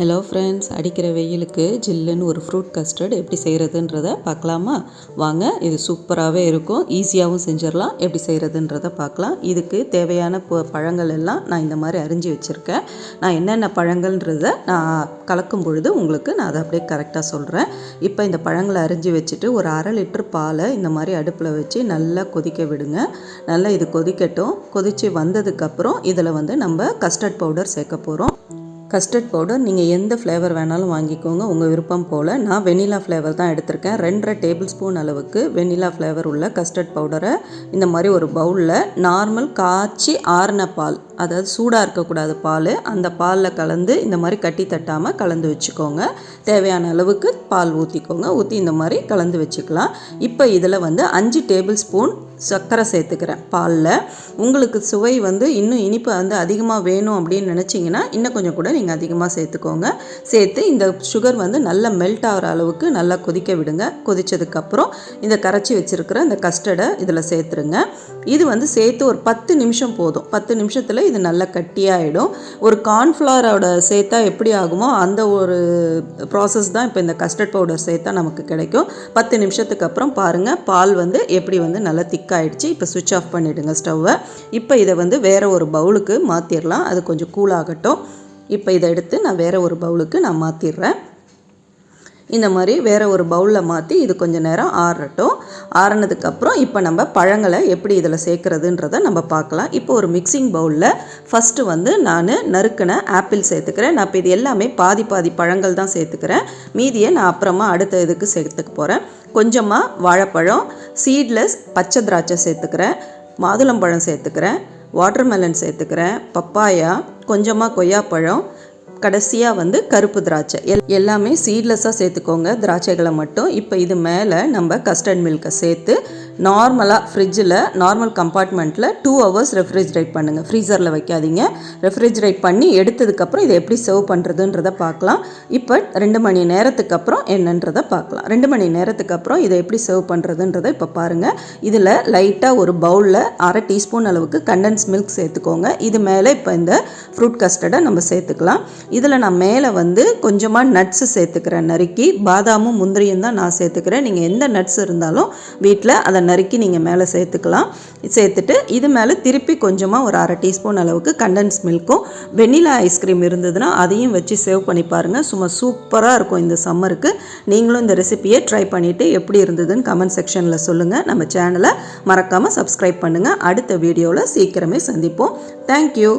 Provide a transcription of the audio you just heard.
Hello friends அடிக்கிற வெயிலுக்கு ஜில்லுன்னு ஒரு ஃப்ரூட் கஸ்டர்ட் எப்படி செய்கிறதுன்றத பார்க்கலாமா? வாங்க இது சூப்பராகவே இருக்கும். ஈஸியாகவும் செஞ்சிடலாம். எப்படி செய்கிறதுன்றத பார்க்கலாம். இதுக்கு தேவையான ப பழங்கள் எல்லாம் நான் இந்த மாதிரி அரிஞ்சு வச்சுருக்கேன். நான் என்னென்ன பழங்கள்ன்றத நான் கலக்கும் பொழுது உங்களுக்கு நான் அதை அப்படியே கரெக்டாக சொல்கிறேன் இப்போ இந்த பழங்களை அரிஞ்சு வச்சுட்டு ஒரு அரை லிட்டர் பாலை இந்த மாதிரி அடுப்பில் வச்சு நல்லா கொதிக்க விடுங்க. நல்லா இது கொதிக்கட்டும். கொதித்து வந்ததுக்கப்புறம் இதில் வந்து நம்ம கஸ்டர்ட் பவுடர் சேர்க்க போகிறோம் கஸ்டர்ட் பவுடர். நீங்கள் எந்த ஃப்ளேவர் வேணாலும் வாங்கிக்கோங்க. உங்கள் விருப்பம் போல். நான் வெனிலா ஃப்ளேவர் தான் எடுத்திருக்கேன். ரெண்டரை டேபிள் ஸ்பூன் அளவுக்கு வெனிலா ஃப்ளேவர் உள்ள கஸ்டர்ட் பவுடரை இந்த மாதிரி ஒரு பவுலில் நார்மல் காய்ச்சி ஆறின பால் அதாவது சூடாக இருக்கக்கூடாது பால் அந்த பாலில் கலந்து இந்த மாதிரி கட்டி தட்டாமல் கலந்து வச்சுக்கோங்க. தேவையான அளவுக்கு பால் ஊற்றிக்கோங்க ஊற்றி இந்த மாதிரி கலந்து வச்சுக்கலாம். இப்போ இதில் வந்து அஞ்சு டேபிள் ஸ்பூன் சர்க்கரை சேர்த்துக்கிறேன் பாலில். உங்களுக்கு சுவை வந்து இன்னும் இனிப்பு வந்து அதிகமாக வேணும் அப்படின்னு நினச்சிங்கன்னா இன்னும் கொஞ்சம் கூட நீங்கள் அதிகமாக சேர்த்துக்கோங்க. சேர்த்து இந்த சுகர் வந்து நல்லா மெல்ட் ஆகிற அளவுக்கு நல்லா கொதிக்க விடுங்க. கொதித்ததுக்கப்புறம் இந்த கரைச்சி வச்சுருக்கிற இந்த கஸ்டர்டை இதில் சேர்த்துருங்க. இது வந்து சேர்த்து ஒரு பத்து நிமிஷம் போதும். பத்து நிமிஷத்தில் இது நல்லா கட்டியாகிடும் ஒரு கார்ன்ஃப்ளவரோட சேர்த்தா எப்படி ஆகுமோ அந்த ஒரு ப்ராசஸ் தான் இப்போ இந்த கஸ்டர்ட் பவுடர் சேர்த்தா நமக்கு கிடைக்கும். பத்து நிமிஷத்துக்கு அப்புறம் பாருங்கள் பால் வந்து எப்படி வந்து நல்லா திக்காயிடுச்சு இப்போ சுவிட்ச் ஆஃப் பண்ணிவிடுங்க ஸ்டவ்வை இப்போ இதை வந்து வேறு ஒரு பவுலுக்கு மாற்றிடலாம் அது கொஞ்சம் கூலாகட்டும் இப்போ இதை எடுத்து நான் வேறு ஒரு பவுலுக்கு நான் மாற்றிடுறேன் இந்த மாதிரி வேறு ஒரு பவுலில் மாற்றி இது கொஞ்சம் நேரம் ஆறட்டும். ஆறினதுக்கப்புறம் இப்போ நம்ம பழங்களை எப்படி இதில் சேர்க்குறதுன்றதை நம்ம பார்க்கலாம். இப்போ ஒரு மிக்சிங் பவுலில் ஃபஸ்ட்டு வந்து நான் நறுக்கின ஆப்பிள் சேர்த்துக்கிறேன். நான் இப்போ இது எல்லாமே பாதி பாதி பழங்கள் தான் சேர்த்துக்கிறேன். மீதியை நான் அப்புறமா அடுத்த இதுக்கு சேர்த்துக்க போகிறேன் கொஞ்சமாக வாழைப்பழம் சீட்லெஸ் பச்சை திராட்சை சேர்த்துக்கிறேன். மாதுளம்பழம் சேர்த்துக்கிறேன். வாட்டர்மெலன் சேர்த்துக்கிறேன். பப்பாயா கொஞ்சமாக கொய்யாப்பழம் கடைசியாக வந்து கருப்பு திராட்சை. எல் எல்லாமே சீட்லெஸ்ஸாக சேர்த்துக்கோங்க. திராட்சைகளை மட்டும். இப்போ இது மேலே நம்ம கஸ்டர்ட் மில்கை சேர்த்து நார்மலாக ஃப்ரிட்ஜில் நார்மல் கம்பார்ட்மெண்ட்டில் டூ ஹவர்ஸ் ரெஃப்ரிஜரேட் பண்ணுங்கள் ஃப்ரீசரில் வைக்காதீங்க. ரெஃப்ரிஜரேட் பண்ணி எடுத்ததுக்கப்புறம் இதை எப்படி சர்வ் பண்ணுறதுன்றதை பார்க்கலாம். இப்போ ரெண்டு மணி நேரத்துக்கு அப்புறம் என்னன்றதை பார்க்கலாம். ரெண்டு மணி நேரத்துக்கு அப்புறம் இதை எப்படி சர்வ் பண்ணுறதுன்றதை இப்போ பாருங்கள் இதில் லைட்டாக ஒரு பவுலில் அரை டீஸ்பூன் அளவுக்கு கண்டன்ஸ் மில்க் சேர்த்துக்கோங்க. இது மேலே இப்போ இந்த ஃப்ரூட் கஸ்டர்டை நம்ம சேர்த்துக்கலாம். இதில் நான் மேலே வந்து கொஞ்சமாக நட்ஸு சேர்த்துக்கிறேன். நறுக்கி பாதாமும் முந்திரியும் தான் நான் சேர்த்துக்கிறேன். நீங்கள் எந்த நட்ஸ் இருந்தாலும் வீட்டில் அதை நறுக்கி நீங்கள் மேலே சேர்த்துக்கலாம். சேர்த்துட்டு இது மேலே திருப்பி கொஞ்சமாக ஒரு அரை டீஸ்பூன் அளவுக்கு கண்டன்ஸ் மில்க்கும் வெண்ணிலா ஐஸ்கிரீம் இருந்ததுன்னா அதையும் வச்சு சேவ் பண்ணி பாருங்கள் சும்மா சூப்பராக இருக்கும் இந்த சம்மருக்கு நீங்களும் இந்த ரெசிபியை ட்ரை பண்ணிவிட்டு எப்படி இருந்ததுன்னு கமெண்ட் செக்ஷனில் சொல்லுங்கள் நம்ம சேனலை மறக்காமல் சப்ஸ்கிரைப் பண்ணுங்கள் அடுத்த வீடியோவில் சீக்கிரமே சந்திப்போம். தேங்க்யூ